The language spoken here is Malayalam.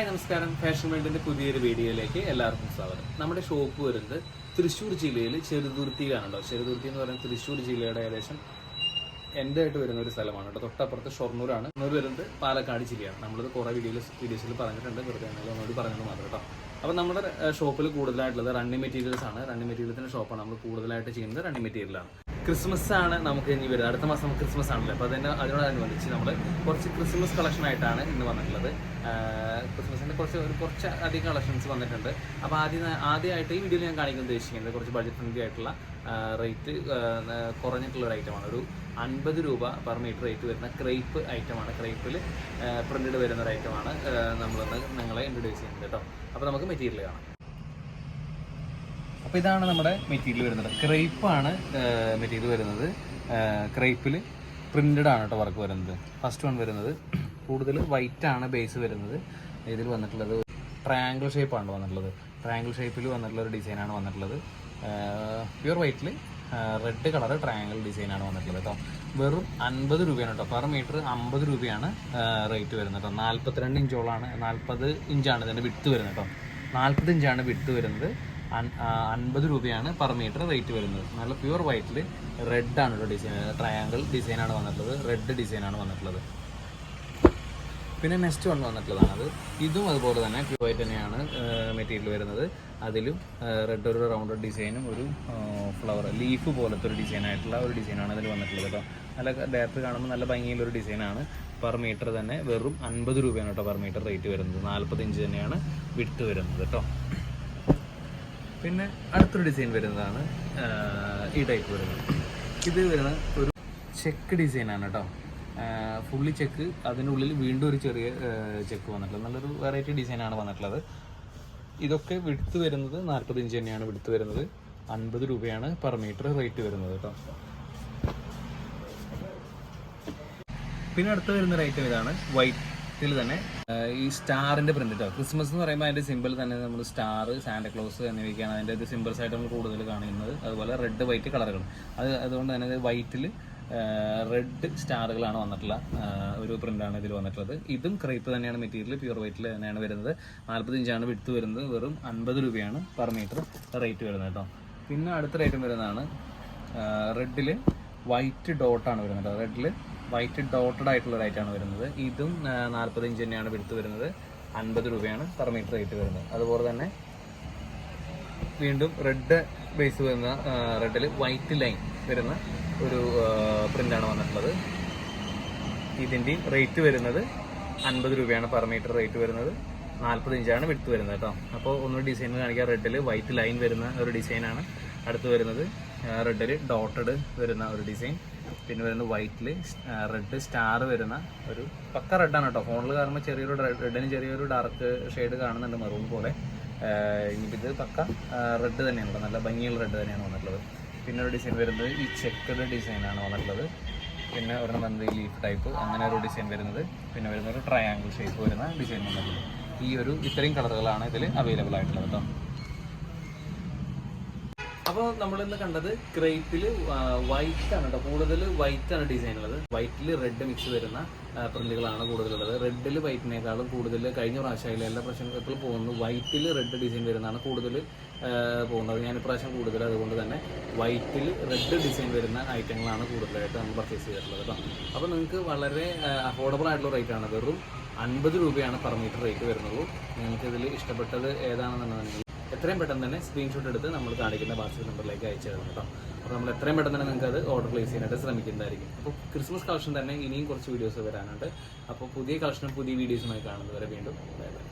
ഹായ് നമസ്കാരം. ഫാഷൻ വേൾഡിന്റെ പുതിയൊരു വീഡിയോയിലേക്ക് എല്ലാവർക്കും സ്വാഗതം. നമ്മുടെ ഷോപ്പ് വരുന്നത് തൃശ്ശൂർ ജില്ലയിൽ ചെറുതുരുത്തിയിലാണല്ലോ ചെറുതുരുത്തി എന്ന് പറയുന്നത് തൃശ്ശൂർ ജില്ലയുടെ ഏകദേശം എന്റെ ആയിട്ട് വരുന്ന ഒരു സ്ഥലമാണ്. കേട്ടോ തൊട്ടപ്പുറത്ത് ഷൊർണൂരാണ്. ഷൊർണൂർ വരുന്നത് പാലക്കാട് ജില്ലയാണ്. നമ്മളിത് കുറേ വീഡിയോയിൽ വീഡിയോസിൽ പറഞ്ഞിട്ടുണ്ട്. വെറുതെ ഒന്നോട് പറഞ്ഞത് മാത്രം കേട്ടോ. അപ്പോൾ നമ്മുടെ ഷോപ്പിൽ കൂടുതലായിട്ടുള്ളത് റണ്ണിങ് മെറ്റീരിയൽസ് ആണ്. റണ്ണിങ് മെറ്റീരിയൽസിന്റെ ഷോപ്പാണ് നമ്മൾ കൂടുതലായിട്ട് ചെയ്യുന്നത്. റണ്ണിങ് മെറ്റീരിയലാണ് ക്രിസ്മസ് ആണ് നമുക്ക് ഇനി വരുന്നത്. അടുത്ത മാസം ക്രിസ്മസ് ആണല്ലോ അപ്പോൾ അതിന് അതിനോടനുബന്ധിച്ച് നമ്മൾ കുറച്ച് ക്രിസ്മസ് കളക്ഷൻ ആയിട്ടാണ് ഇന്ന് വന്നിട്ടുള്ളത്. ക്രിസ്മസിന്റെ കുറച്ച് ഒരു കുറച്ച് അധികം കളക്ഷൻസ് വന്നിട്ടുണ്ട്. അപ്പോൾ ആദ്യം ആദ്യമായിട്ട് ഈ വീഡിയോയിൽ ഞാൻ കാണിക്കാൻ ഉദ്ദേശിക്കുന്നത് കുറച്ച് ബഡ്ജറ്റ് ഫ്രണ്ട്ലി ആയിട്ടുള്ള റേറ്റ് കുറഞ്ഞിട്ടുള്ള ഒരു ഐറ്റമാണ് ഒരു അൻപത് രൂപ പെർ മീറ്റർ റേറ്റ് വരുന്ന ക്രേപ്പ് ഐറ്റമാണ് ക്രേപ്പിൽ പ്രിന്റഡ് വരുന്ന ഒരു ഐറ്റമാണ് നമ്മളൊന്ന് നിങ്ങളെ ഇൻട്രൊഡ്യൂസ് ചെയ്യുന്നത് കേട്ടോ. അപ്പോൾ നമുക്ക് മെറ്റീരിയൽ കാണാം. അപ്പോൾ ഇതാണ് നമ്മുടെ മെറ്റീരിയൽ വരുന്നത്. ക്രൈപ്പാണ് മെറ്റീരിയൽ വരുന്നത്. ക്രൈപ്പിൽ പ്രിന്റഡ് ആണ് കേട്ടോ വർക്ക് വരുന്നത്. ഫസ്റ്റ് വൺ വരുന്നത്. കൂടുതൽ വൈറ്റ് ആണ് ബേസ് വരുന്നത്. ഇതിൽ വന്നിട്ടുള്ളത് ട്രയാങ്കിൾ ഷേപ്പാണ് വന്നിട്ടുള്ളത്. ട്രയാങ്കിൾ ഷേപ്പിൽ വന്നിട്ടുള്ള ഒരു ഡിസൈനാണ് വന്നിട്ടുള്ളത്. പ്യൂർ വൈറ്റിൽ റെഡ് കളർ ട്രയാങ്കിൾ ഡിസൈനാണ് വന്നിട്ടുള്ളത് കേട്ടോ വെറും അൻപത് രൂപയാണ് കേട്ടോ പെർ മീറ്റർ അമ്പത് രൂപയാണ് റേറ്റ് വരുന്നത് കേട്ടോ നാൽപ്പത്തിരണ്ട് ഇഞ്ചോളാണ് നാൽപ്പത് ഇഞ്ചാണ് ഇതിന്റെ വിട്ട് വരുന്നത് കേട്ടോ നാൽപ്പത് ഇഞ്ചാണ് വിട്ട് വരുന്നത്. അൻപത് രൂപയാണ് പെർ മീറ്റർ റേറ്റ് വരുന്നത്. നല്ല പ്യുവർ വൈറ്റിൽ റെഡ് ആണ് കേട്ടോ ഡിസൈൻ ട്രയാങ്കിൾ ഡിസൈനാണ് വന്നിട്ടുള്ളത്. റെഡ് ഡിസൈനാണ് വന്നിട്ടുള്ളത്. പിന്നെ നെക്സ്റ്റ് വൺ വന്നിട്ടുള്ളതാണ് അത് ഇതും അതുപോലെ തന്നെ പ്യൂർ വൈറ്റ് തന്നെയാണ് മെറ്റീരിയൽ വരുന്നത്. അതിലും റെഡ് ഒരു റൗണ്ട് ഡിസൈനും ഒരു ഫ്ലവർ ലീഫ് പോലത്തെ ഒരു ഡിസൈൻ ആയിട്ടുള്ള ഒരു ഡിസൈനാണ് അതിൽ വന്നിട്ടുള്ളത് കേട്ടോ നല്ല ഡയറക്റ്റ് കാണുമ്പോൾ നല്ല ഭംഗിയുള്ള ഒരു ഡിസൈനാണ് പെർ മീറ്റർ തന്നെ വെറും അൻപത് രൂപയാണ് കേട്ടോ പെർ മീറ്റർ റേറ്റ് വരുന്നത്. നാൽപ്പത് ഇഞ്ച് തന്നെയാണ് വിട്ട് വരുന്നത് കേട്ടോ പിന്നെ അടുത്തൊരു ഡിസൈൻ വരുന്നതാണ് ഈ ടൈപ്പ് വരുന്നത്. ഇത് വരുന്ന ഒരു ചെക്ക് ഡിസൈനാണ് കേട്ടോ ഫുള്ളി ചെക്ക് അതിനുള്ളിൽ വീണ്ടും ഒരു ചെറിയ ചെക്ക് വന്നിട്ടുള്ളത്. നല്ലൊരു വെറൈറ്റി ഡിസൈനാണ് വന്നിട്ടുള്ളത്. ഇതൊക്കെ വിടുത്ത് വരുന്നത് നാൽപ്പത് ഇഞ്ച് തന്നെയാണ് വിടുത്ത് വരുന്നത്. അൻപത് രൂപയാണ് പെർ മീറ്റർ റേറ്റ് വരുന്നത് കേട്ടോ പിന്നെ അടുത്ത് വരുന്ന ഐറ്റം ഇതാണ് വൈറ്റിൽ തന്നെ. ഈ സ്റ്റാറിന്റെ പ്രിന്റ് കേട്ടോ ക്രിസ്മസ് എന്ന് പറയുമ്പോൾ അതിന്റെ സിമ്പിൾ തന്നെ നമ്മൾ സ്റ്റാർ സാന്റക്ലോസ് എന്നിവയ്ക്കാണ് അതിന്റെ ഒരു സിമ്പിൾസ് ആയിട്ട് നമ്മൾ കൂടുതൽ കാണുന്നത്. അതുപോലെ റെഡ് വൈറ്റ് കളറുകൾ അത് അതുകൊണ്ട് തന്നെ വൈറ്റിൽ റെഡ് സ്റ്റാറുകളാണ് വന്നിട്ടുള്ള ഒരു പ്രിന്റാണ് ഇതിൽ വന്നിട്ടുള്ളത്. ഇതും ക്രേപ്പ് തന്നെയാണ് മെറ്റീരിയൽ പ്യൂർ വൈറ്റിൽ തന്നെയാണ് വരുന്നത്. നാൽപ്പത് ഇഞ്ചാണ് വിടുത്ത് വരുന്നത്. വെറും അൻപത് രൂപയാണ് പെർ മീറ്റർ റേറ്റ് വരുന്നത് കേട്ടോ. പിന്നെ അടുത്ത റേറ്റും വരുന്നതാണ് റെഡിൽ വൈറ്റ് ഡോട്ടാണ് വരുന്നത് റെഡിൽ വൈറ്റ് ഡോട്ടഡ് ആയിട്ടുള്ള ലൈറ്റാണ് വരുന്നത്. ഇതും നാൽപ്പത് ഇഞ്ച് തന്നെയാണ് വിടുത്ത് വരുന്നത്. അൻപത് രൂപയാണ് പെർ മീറ്റർ റേറ്റ് വരുന്നത്. അതുപോലെ തന്നെ വീണ്ടും റെഡ് ബേസ് വരുന്ന റെഡിൽ വൈറ്റ് ലൈൻ വരുന്ന ഒരു പ്രിന്റാണ് വന്നിട്ടുള്ളത്. ഇതിന്റെയും റേറ്റ് വരുന്നത് അൻപത് രൂപയാണ് പെർ മീറ്റർ റേറ്റ് വരുന്നത്. നാൽപ്പത് ഇഞ്ചാണ് വിടുത്ത് വരുന്നത് കേട്ടോ. അപ്പോൾ ഒന്ന് ഡിസൈൻ കാണിക്കാം. റെഡിൽ വൈറ്റ് ലൈൻ വരുന്ന ഒരു ഡിസൈനാണ് അടുത്ത് വരുന്നത് റെഡിൽ ഡോട്ടഡ് വരുന്ന ഒരു ഡിസൈൻ പിന്നെ വരുന്നത് വൈറ്റിൽ റെഡ് സ്റ്റാർ വരുന്ന ഒരു പക്ക റെഡാണ് കേട്ടോ. ഫോണിൽ കാണുമ്പോൾ ചെറിയൊരു റെഡിന് ചെറിയൊരു ഡാർക്ക് ഷെയ്ഡ് കാണുന്നുണ്ട് മെറൂൺ പോലെ. ഇനിയിപ്പോൾ ഇത് പക്ക റെഡ് തന്നെയാണ്. നല്ല ഭംഗിയുള്ള റെഡ് തന്നെയാണ് വന്നിട്ടുള്ളത്. പിന്നെ ഒരു ഡിസൈൻ വരുന്നത് ഈ ചെക്കഡ് ഡിസൈനാണ് വന്നിട്ടുള്ളത്. പിന്നെ ഒരെണ്ണം വന്നത് ലീഫ് ടൈപ്പ് അങ്ങനെ ഒരു ഡിസൈൻ വരുന്നത്. പിന്നെ വരുന്നൊരു ട്രയാങ്കിൾ ഷേപ്പ് വരുന്ന ഡിസൈൻ വന്നിട്ടുള്ളത്. ഈ ഒരു ഇത്രയും കളറുകളാണ് ഇതിൽ അവൈലബിൾ ആയിട്ടുള്ളത് കേട്ടോ അപ്പോൾ നമ്മളിന്ന് കണ്ടത് ക്രേപ്പിൽ വൈറ്റ് ആണ് കേട്ടോ കൂടുതൽ വൈറ്റ് ആണ് ഡിസൈൻ ഉള്ളത്. വൈറ്റിൽ റെഡ് മിക്സ് വരുന്ന പ്രിന്റുകളാണ് കൂടുതലുള്ളത്. റെഡിൽ വൈറ്റിനേക്കാളും കൂടുതൽ കഴിഞ്ഞ പ്രാവശ്യം എല്ലാ പ്രാവശ്യം പോകുന്നത് പോകുന്നു വൈറ്റിൽ റെഡ് ഡിസൈൻ വരുന്നതാണ് കൂടുതൽ പോകുന്നത്. ഞാൻ ഇപ്രാവശ്യം കൂടുതൽ അതുകൊണ്ട് തന്നെ വൈറ്റിൽ റെഡ് ഡിസൈൻ വരുന്ന ഐറ്റങ്ങളാണ് കൂടുതലായിട്ട് നമ്മൾ പർച്ചേസ് ചെയ്തിട്ടുള്ളത് കേട്ടോ അപ്പോൾ നിങ്ങൾക്ക് വളരെ അഫോർഡബിൾ ആയിട്ടുള്ള റേറ്റ് ആണ്. വെറും അൻപത് രൂപയാണ് പെർ മീറ്റർ റേറ്റ് വരുന്നുള്ളൂ. നിങ്ങൾക്ക് ഇതിൽ ഇഷ്ടപ്പെട്ടത് ഏതാണെന്നുണ്ടെങ്കിൽ എത്രയും പെട്ടെന്ന് തന്നെ സ്ക്രീൻഷോട്ട് എടുത്ത് നമ്മൾ കാണിക്കുന്ന വാട്സപ്പ് നമ്പറിലേക്ക് അയച്ചു തരണം കേട്ടോ. അപ്പോൾ നമ്മൾ എത്രയും പെട്ടെന്ന് തന്നെ നിങ്ങൾക്ക് അത് ഓർഡർ പ്ലേസ് ചെയ്യാനായിട്ട് ശ്രമിക്കുന്നതായിരിക്കും. അപ്പോൾ ക്രിസ്മസ് കളക്ഷൻ തന്നെ ഇനിയും കുറച്ച് വീഡിയോസ് വരാനുണ്ട്. അപ്പോൾ പുതിയ കളക്ഷനും പുതിയ വീഡിയോസുമായി കാണുന്നവരെ വീണ്ടും ബൈ ബൈ.